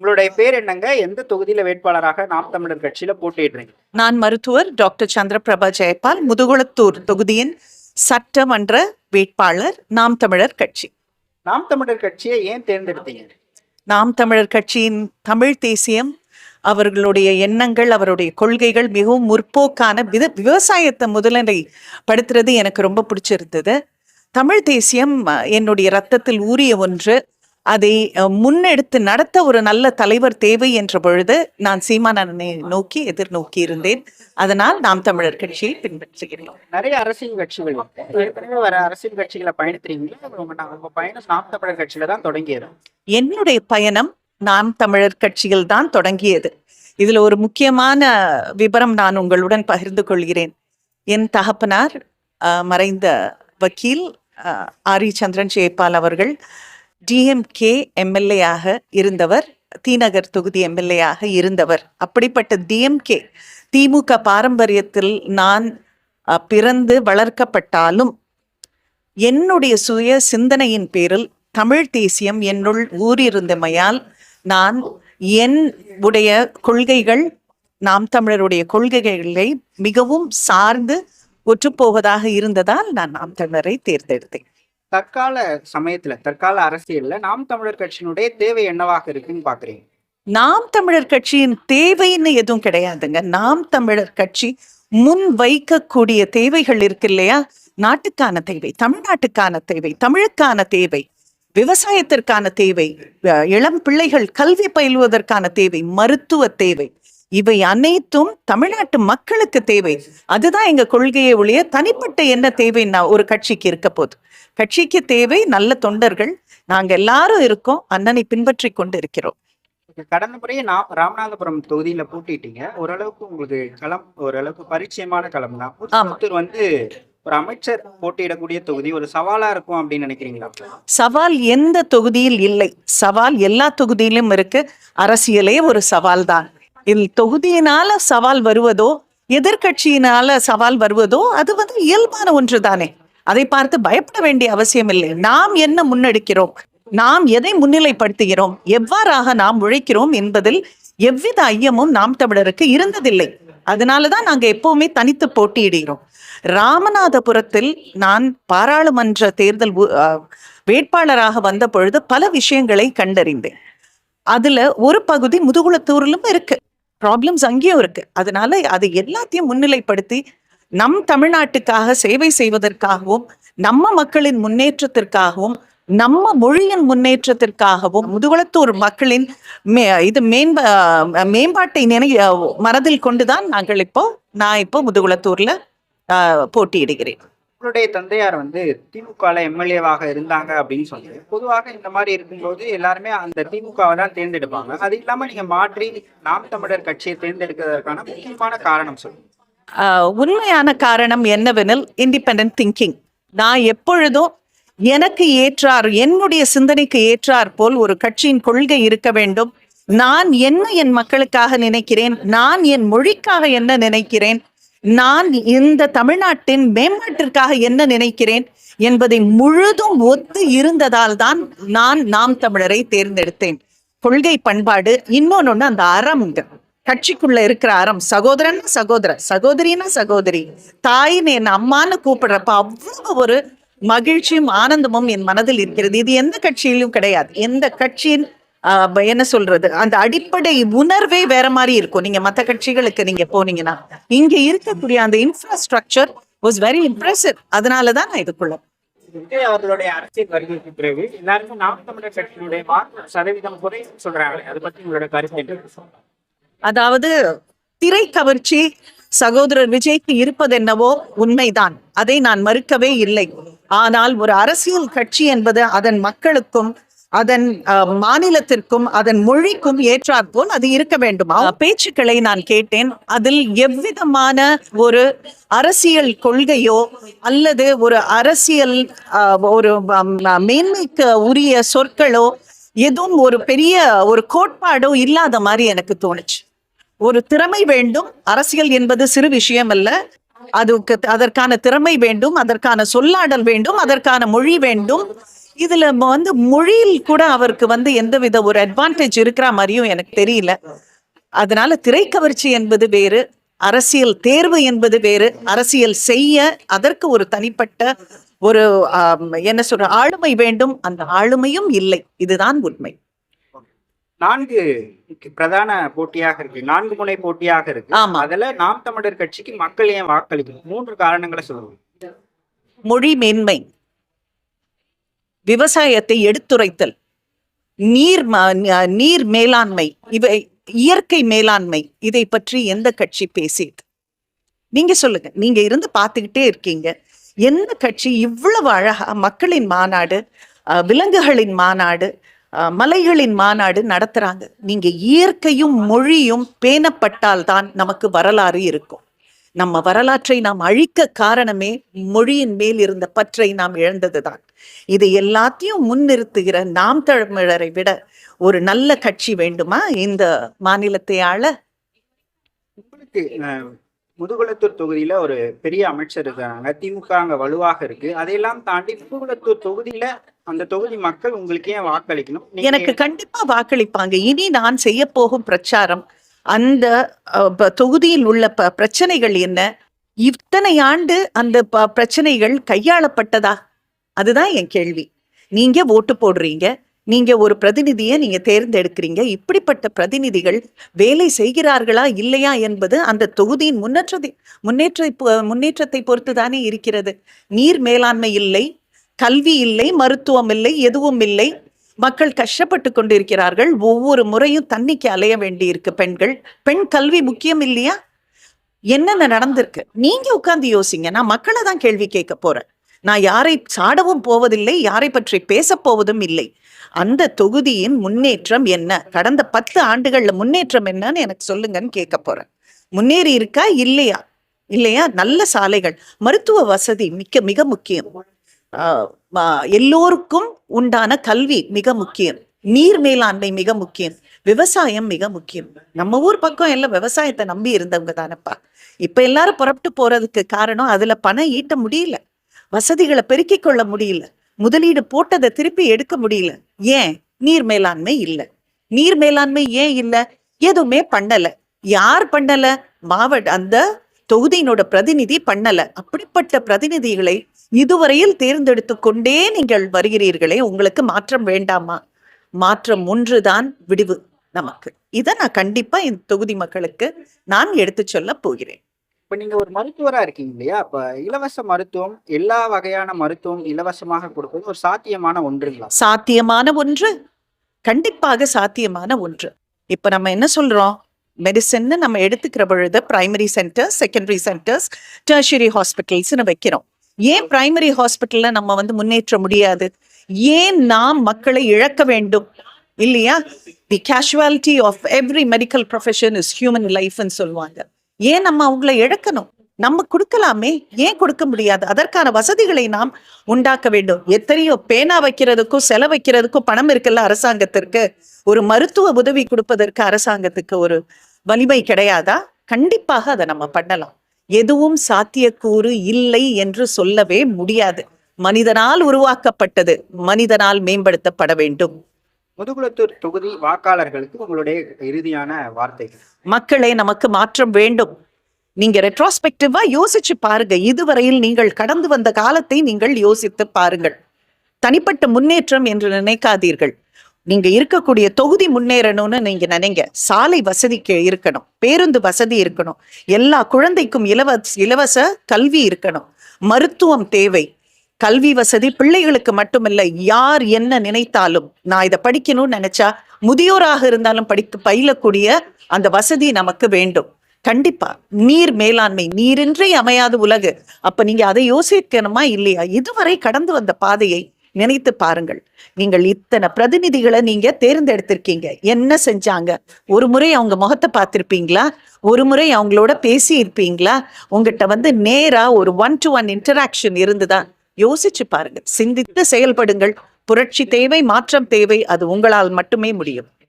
உங்களுடைய பேர் என்னங்க? எந்த தொகுதியில வேட்பாளராக நாம் தமிழர் கட்சியில போட்டியிடுறீங்க? நான் மருத்துவர் டாக்டர் சந்திரபிரபா ஜெயபால் முதுகுளத்தூர் தொகுதியின் சட்டமன்ற வேட்பாளர் நாம் தமிழர் கட்சி. நாம் தமிழர் கட்சியை ஏன் தேர்ந்தெடுத்தீங்க? நாம் தமிழர் கட்சியின் தமிழ் தேசியம் அவர்களுடைய எண்ணங்கள் அவருடைய கொள்கைகள் மிகவும் முற்போக்கான வித விவசாயத்தை முதலிலை படுத்துறது எனக்கு ரொம்ப பிடிச்சிருந்தது. தமிழ் தேசியம் என்னுடைய ரத்தத்தில் ஊறிய ஒன்று. அதை முன்னெடுத்து நடத்த ஒரு நல்ல தலைவர் தேவை என்ற பொழுது நான் சீமானனை நோக்கி எதிர்நோக்கி இருந்தேன். அதனால் நாம் தமிழர் கட்சியை பின்பற்றுகிறேன் நிறைய அரசியல் கட்சிகள். ஏற்கனவே வர அரசியல் கட்சிகளை பயணிக்கிறீங்களா உங்க பயணம் நாம் தமிழர் கட்சியில தான் தொடங்கியது? என்னுடைய பயணம் நாம் தமிழர் கட்சியில் தான் தொடங்கியது. இதுல ஒரு முக்கியமான விபரம் நான் உங்களுடன் பகிர்ந்து கொள்கிறேன். என் தகப்பனார் மறைந்த வக்கீல் ஆரி சந்திரன் ஜெயபால் அவர்கள் டிஎம்கே எம்எல்ஏயாக இருந்தவர் தீநகர் தொகுதி எம்எல்ஏயாக இருந்தவர். அப்படிப்பட்ட டிஎம்கே திமுக பாரம்பரியத்தில் நான் பிறந்து வளர்க்கப்பட்டாலும் என்னுடைய சுய சிந்தனையின் பேரில் தமிழ் தேசியம் என்னுள் ஊறியிருந்தமையால் நான் என் உடைய கொள்கைகள் நாம் தமிழருடைய கொள்கைகளை மிகவும் சார்ந்து ஒற்றுப்போவதாக இருந்ததால் நான் நாம் தமிழரை தேர்ந்தெடுத்தேன். தற்கால சமயத்துல தற்கால அரசியல்ல நாம் தமிழர் கட்சியினுடைய தேவை என்னவாக இருக்குன்னு பாக்குறீங்க? நாம் தமிழர் கட்சியின் தேவைன்னு எதுவும் கிடையாதுங்க. நாம் தமிழர் கட்சி முன் வைக்கக்கூடிய தேவைகள் இருக்கு இல்லையா? நாட்டுக்கான தேவை தமிழ்நாட்டுக்கான தேவை தமிழுக்கான தேவை விவசாயத்திற்கான தேவை அஹ், இளம் பிள்ளைகள் கல்வி பயிலுவதற்கான தேவை மருத்துவ தேவை இவை அனைத்தும் தமிழ்நாட்டு மக்களுக்கு தேவை. அதுதான் எங்க கொள்கையை ஒழிய தனிப்பட்ட என்ன தேவைன்னா ஒரு கட்சிக்கு இருக்க போகுது கட்சிக்கு தேவை நல்ல தொண்டர்கள். நாங்க எல்லாரும் இருக்கோம். அண்ணனை பின்பற்றி கொண்டு இருக்கிறோம் கடந்த முறையே நான் ராமநாதபுரம் தொகுதியில போட்டிட்டீங்க. ஓரளவுக்கு உங்களுக்கு களம் ஓரளவுக்கு பரிச்சயமான களம் தான். வந்து ஒரு அமைச்சர் போட்டியிடக்கூடிய தொகுதி. ஒரு சவாலா இருக்கும் அப்படின்னு நினைக்கிறீங்களா? சவால் எந்த தொகுதியில் இல்லை. சவால் எல்லா தொகுதியிலும் இருக்கு. அரசியலே ஒரு சவால் தான். இதில் தொகுதியினால சவால் வருவதோ எதிர்க்கட்சியினால சவால் வருவதோ அது வந்து இயல்பான ஒன்று தானே அதை பார்த்து பயப்பட வேண்டிய அவசியம் இல்லை நாம் என்ன முன்னெடுக்கிறோம்? நாம் எதை முன்னிலைப்படுத்துகிறோம்? எவ்வாறாக நாம் உழைக்கிறோம் என்பதில் எவ்வித ஐயமும் நாம் தமிழருக்கு இருந்ததில்லை. அதனாலதான் நாங்க எப்பவுமே தனித்து போட்டியிடுகிறோம். ராமநாதபுரத்தில் நான் பாராளுமன்ற தேர்தல் வேட்பாளராக வந்த பொழுது பல விஷயங்களை கண்டறிந்தேன். அதுல ஒரு பகுதி முதுகுளத்தூரிலும் இருக்கு. ப்ராப்ளம்ஸ் அங்கேயும் இருக்கு. அதனால அது எல்லாத்தையும் முன்னிலைப்படுத்தி நம் தமிழ்நாட்டுக்காக சேவை செய்வதற்காகவும் நம்ம மக்களின் முன்னேற்றத்திற்காகவும் நம்ம மொழியின் முன்னேற்றத்திற்காகவும் முதுகுளத்தூர் மக்களின் மே இது மேம்ப மேம்பாட்டை நினை மனதில் கொண்டுதான் நாங்கள் இப்போ நான் இப்போ முதுகுளத்தூர்ல போட்டியிடுகிறேன். உங்களுடைய தந்தையார் வந்து திமுகவில் எம்எல்ஏவாக இருந்தாங்க அப்படின்னு சொல்லி பொதுவாக இந்த மாதிரி இருக்கும்போது எல்லாருமே அந்த திமுகவை தான் தேர்ந்தெடுப்பாங்க. அது இல்லாம நீங்க மாற்றி நாம் தமிழர் கட்சியை தேர்ந்தெடுக்கிறதுக்கான முக்கியமான காரணம் சொல்லுங்க. ஆஹ் உண்மையான காரணம் என்னவெனில் இண்டிபெண்ட் திங்கிங் நான் எப்பொழுதும் எனக்கு ஏற்றார் என்னுடைய சிந்தனைக்கு ஏற்றார் போல் ஒரு கட்சியின் கொள்கை இருக்க வேண்டும். நான் என்ன என் மக்களுக்காக நினைக்கிறேன்? நான் என் மொழிக்காக என்ன நினைக்கிறேன்? நான் இந்த தமிழ்நாட்டின் மேம்பாட்டிற்காக என்ன நினைக்கிறேன் என்பதை முழுதும் ஒத்து இருந்ததால் தான் நான் நாம் தமிழரை தேர்ந்தெடுத்தேன். கொள்கை பண்பாடு இன்னொன்னு அந்த அறம்ங்க கட்சிக்குள்ள இருக்கிற அறம் சகோதரன் சகோதர சகோதரினா சகோதரி. தாயின் என் அம்மான்னு கூப்பிடுறப்ப அவ்வளவு ஒரு மகிழ்ச்சியும் ஆனந்தமும் என் மனதில் இருக்கிறது. இது எந்த கட்சியிலும் கிடையாது. எந்த கட்சியின் என்ன சொல்றது? அந்த அடிப்படை உணர்வே வேற மாதிரி இருக்கும். நீங்க மத்த கட்சிகளுக்கு நீங்க போனீங்கன்னா. இங்க இருக்கக்கூடிய அந்த இன்ஃப்ராஸ்ட்ரக்சர் வாஸ் வெரி இம்ப்ரெசிவ் அதனாலதான் நான் இதுக்குள்ள. விஜய் அவர்களுடைய அரசியல் வருகைக்கு பிறகு எல்லாருமே நாம் தமிழர் கட்சியினுடைய சதவீதம் குறை சொல்றாங்களே. அதை பத்தி உங்களோட கருத்து? அதாவது திரை கவர்ச்சி சகோதரர் விஜய்க்கு இருப்பது என்னவோ உண்மைதான். அதை நான் மறுக்கவே இல்லை. ஆனால் ஒரு அரசியல் கட்சி என்பது அதன் மக்களுக்கும் அதன் மாநிலத்திற்கும் அதன் மொழிக்கும் ஏற்றாற்போல் அது இருக்க வேண்டுமா? பேச்சுக்களை நான் கேட்டேன். அதில் எவ்விதமான ஒரு அரசியல் கொள்கையோ அல்லது ஒரு அரசியல் ஒரு மேன்மைக்கு உரிய சொற்களோ எதுவும் ஒரு பெரிய ஒரு கோட்பாடோ இல்லாத மாதிரி எனக்கு தோணுச்சு. ஒரு திறமை வேண்டும். அரசியல் என்பது சிறு விஷயம் அல்ல. அதுக்கு அதற்கான திறமை வேண்டும். அதற்கான சொல்லாடல் வேண்டும். அதற்கான மொழி வேண்டும். இதுல வந்து மொழியில் கூட அவருக்கு வந்து எந்தவித ஒரு அட்வான்டேஜ் இருக்கிற மாதிரியும் எனக்கு தெரியல. அதனால திரைக்கவர்ச்சி என்பது வேறு அரசியல் தேர்வு என்பது வேறு அரசியல் செய்ய அதற்கு ஒரு தனிப்பட்ட ஒரு என்ன சொல்ற ஆளுமை வேண்டும். அந்த ஆளுமையும் இல்லை. இதுதான் உண்மை. நான்கு பிரதான போட்டியாக இருக்கு. நான்கு முனை போட்டியாக இருக்கு. ஆமா. அதுல நாம் தமிழர் கட்சிக்கு மக்கள் ஏன் வாக்களிக்கணும்? மூன்று காரணங்களை சொல்லுங்க. மொழி மேன்மை. விவசாயத்தை எடுத்துரைத்தல். நீர் ம- நீர் மேலாண்மை இவை இயற்கை மேலாண்மை இதை பற்றி எந்த கட்சி பேசியது? நீங்க சொல்லுங்க. நீங்க இருந்து பார்த்துக்கிட்டே இருக்கீங்க. எந்த கட்சி இவ்வளவு அழகா மக்களின் மாநாடு விலங்குகளின் மாநாடு மலைகளின் மாநாடு நடத்துறாங்க. நீங்க இயற்கையும் மொழியும் பேணப்பட்டால்தான் நமக்கு வரலாறு இருக்கும். நம்ம வரலாற்றை நாம் அழிக்க காரணமே மொழியின் மேல் இருந்த பற்றை நாம் இழந்ததுதான். இதை எல்லாத்தையும் முன்னிறுத்துகிற நாம் தமிழரை விட ஒரு நல்ல கட்சி வேண்டுமா? இந்த மாநிலத்தை ஆள? முதுகுளத்தூர் தொகுதியில ஒரு பெரிய அமைச்சர் இருக்காங்க. திமுக அங்க வலுவாக இருக்கு. அதையெல்லாம் தாண்டி முதுகுளத்தூர் தொகுதியில அந்த தொகுதி மக்கள் உங்களுக்கு ஏன் வாக்களிக்கணும்? எனக்கு கண்டிப்பா வாக்களிப்பாங்க. இனி நான் செய்ய போகும் பிரச்சாரம் அந்த ப- தொகுதியில் உள்ள ப- பிரச்சனைகள் என்ன? இத்தனை ஆண்டு அந்த ப- பிரச்சனைகள் கையாளப்பட்டதா? அதுதான் என் கேள்வி. நீங்க ஓட்டு போடுறீங்க. நீங்க ஒரு பிரதிநிதியை நீங்க தேர்ந்தெடுக்கிறீங்க. இப்படிப்பட்ட பிரதிநிதிகள் வேலை செய்கிறார்களா இல்லையா என்பது அந்த தொகுதியின் முன்னேற்றத்தை முன்னேற்ற முன்னேற்றத்தை பொறுத்து தானே இருக்கிறது. நீர் மேலாண்மை இல்லை கல்வி இல்லை மருத்துவம் இல்லை எதுவும் இல்லை. மக்கள் கஷ்டப்பட்டு கொண்டிருக்கிறார்கள். ஒவ்வொரு முறையும் தண்ணிக்கு அலைய வேண்டியிருக்கு பெண்கள். பெண் கல்வி முக்கியம் இல்லையா? என்னென்ன நடந்திருக்கு? நீங்க உட்கார்ந்து யோசிங்க. நான் மக்களை தான் கேள்வி கேட்க போறேன். நான் யாரை சாடவும் போவதில்லை யாரை பற்றி பேசப் போவதும் இல்லை. அந்த தொகுதியின் முன்னேற்றம் என்ன? கடந்த பத்து ஆண்டுகள்ல முன்னேற்றம் என்னன்னு எனக்கு சொல்லுங்கன்னு கேட்க போறேன். முன்னேறி இருக்கா? இல்லையா? இல்லையா? நல்ல சாலைகள். மருத்துவ வசதி மிக்க மிக முக்கியம். எல்லோருக்கும் உண்டான கல்வி மிக முக்கியம். நீர் மேலாண்மை மிக முக்கியம். விவசாயம் மிக முக்கியம். நம்ம ஊர் பக்கம் எல்லாம் விவசாயத்தை நம்பி இருந்தவங்க தானப்பா. இப்ப எல்லாரும் புறப்பட்டு போறதுக்கு காரணம் அதுல பணம் ஈட்ட முடியல. வசதிகளை பெருக்கிக் கொள்ள முடியல. முதலீடு போட்டதை திருப்பி எடுக்க முடியல. ஏன்? நீர் மேலாண்மை இல்லை. நீர் மேலாண்மை ஏன் இல்லை? எதுவுமே பண்ணல. யார் பண்ணல? மாவட்ட அந்த தொகுதியினோட பிரதிநிதி பண்ணல. அப்படிப்பட்ட பிரதிநிதிகளை இதுவரையில் தேர்ந்தெடுத்து கொண்டே நீங்கள் வருகிறீர்களே உங்களுக்கு மாற்றம் வேண்டாமா? மாற்றம் ஒன்றுதான் விடிவு நமக்கு. இதை நான் கண்டிப்பா இந்த தொகுதி மக்களுக்கு நான் எடுத்து சொல்ல போகிறேன். இப்ப நீங்க ஒரு மருத்துவரா இருக்கீங்க இல்லையா? அப்ப இலவச மருத்துவம் எல்லா வகையான மருத்துவம் இலவசமாக கொடுப்பது ஒரு சாத்தியமான ஒன்றுங்களா? சாத்தியமான ஒன்று. கண்டிப்பாக சாத்தியமான ஒன்று. இப்ப நம்ம என்ன சொல்றோம்? மெடிசன்னு நம்ம எடுத்துக்கிற பொழுது primary centres secondary centres tertiary ஹாஸ்பிட்டல்ஸ்னு வைக்கிறோம். ஏன் பிரைமரி ஹாஸ்பிட்டலில் நம்ம வந்து முன்னேற்ற முடியாது? ஏன் நாம் மக்களை இழக்க வேண்டும்? இல்லையா? The casualty of every medical profession is human லைஃப்னு சொல்லுவாங்க. ஏன் நம்ம அவங்கள இழக்கணும்? நம்ம கொடுக்கலாமே? ஏன் கொடுக்க முடியாது? அதற்கான வசதிகளை நாம் உண்டாக்க வேண்டும். எத்தனையோ பேனா வைக்கிறதுக்கும் செல வைக்கிறதுக்கும் பணம் இருக்குல்ல அரசாங்கத்திற்கு. ஒரு மருத்துவ உதவி கொடுப்பதற்கு அரசாங்கத்துக்கு ஒரு வலிமை கிடையாதா? கண்டிப்பாக அதை நம்ம பண்ணலாம். எதுவும் சாத்தியக்கூறு இல்லை என்று சொல்லவே முடியாது. மனிதனால் உருவாக்கப்பட்டது. மனிதனால் மேம்படுத்தப்பட வேண்டும். முதுகுளத்தூர் தொகுதி வாக்காளர்களுக்கு உங்களுடைய இறுதியான வார்த்தைகள். மக்களை நமக்கு மாற்றம் வேண்டும். நீங்க ரெட்ரோஸ்பெக்டிவா யோசிச்சு பாருங்க. இதுவரையில் நீங்கள் கடந்து வந்த காலத்தை நீங்கள் யோசித்து பாருங்கள். தனிப்பட்ட முன்னேற்றம் என்று நினைக்காதீர்கள். நீங்க இருக்கக்கூடிய தொகுதி முன்னேறணும்னு நீங்க நினைங்க. சாலை வசதிக்கு இருக்கணும். பேருந்து வசதி இருக்கணும். எல்லா குழந்தைக்கும் இலவச இலவச கல்வி இருக்கணும். மருத்துவம் தேவை. கல்வி வசதி பிள்ளைகளுக்கு மட்டுமில்ல. யார் என்ன நினைத்தாலும் நான் இதை படிக்கணும்னு நினைச்சா முதியோராக இருந்தாலும் படித்து பயிலக்கூடிய அந்த வசதி நமக்கு வேண்டும். கண்டிப்பா நீர் மேலாண்மை நீரின்றி அமையாது உலகு. அப்ப நீங்க அதை யோசிக்கணுமா இல்லையா? இதுவரை கடந்து வந்த பாதையை நினைத்து பாருங்கள். நீங்கள் இத்தனை பிரதிநிதிகளை நீங்க தேர்ந்தெடுத்திருக்கீங்க. என்ன செஞ்சாங்க? ஒரு முறை அவங்க முகத்தை பார்த்திருப்பீங்களா? ஒரு முறை அவங்களோட பேசி இருப்பீங்களா உங்ககிட்ட வந்து நேரா ஒரு ஒன் டு ஒன் இன்டராக்ஷன் இருந்துதா? யோசிச்சு பாருங்க. சிந்தித்து செயல்படுங்கள். புரட்சி தேவை மாற்றம் தேவை. அது உங்களால் மட்டுமே முடியும்.